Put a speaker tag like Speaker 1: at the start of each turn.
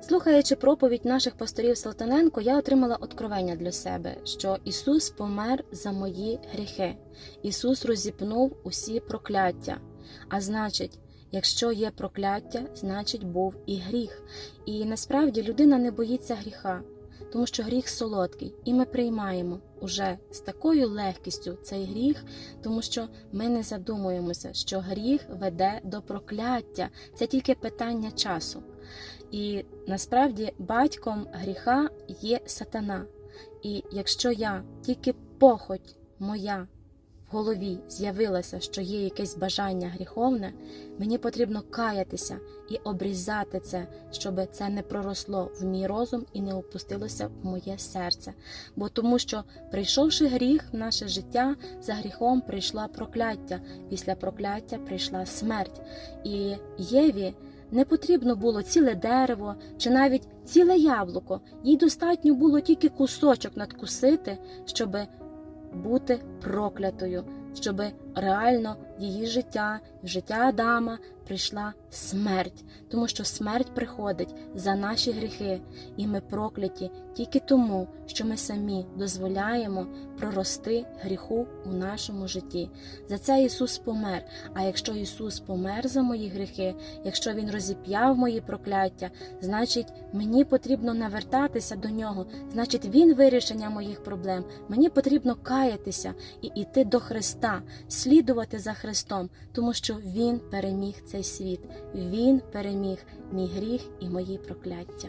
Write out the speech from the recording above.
Speaker 1: Слухаючи проповідь наших пасторів Салтаненко, я отримала откровення для себе, що Ісус помер за мої гріхи. Ісус розіпнув усі прокляття. А значить, якщо є прокляття, значить був і гріх. І насправді людина не боїться гріха, тому що гріх солодкий, і ми приймаємо уже з такою легкістю цей гріх, тому що ми не задумуємося, що гріх веде до прокляття. Це тільки питання часу. І насправді батьком гріха є сатана. І якщо я тільки похоть моя голові з'явилася, що є якесь бажання гріховне, мені потрібно каятися і обрізати це, щоб це не проросло в мій розум і не опустилося в моє серце. Бо тому, що прийшовши гріх в наше життя, за гріхом прийшла прокляття, після прокляття прийшла смерть. І Єві не потрібно було ціле дерево чи навіть ціле яблуко. Їй достатньо було тільки кусочок надкусити, щоб бути проклятою, щоб реально в її життя, в життя Адама прийшла смерть, тому що смерть приходить за наші гріхи, і ми прокляті тільки тому, що ми самі дозволяємо прорости гріху у нашому житті. За це Ісус помер. А якщо Ісус помер за мої гріхи, якщо Він розіп'яв мої прокляття, значить мені потрібно навертатися до нього, значить Він вирішення моїх проблем. Мені потрібно каятися і йти до Христа, слідувати за Христом, тому що Він переміг цей світ, Він переміг мій гріх і мої прокляття.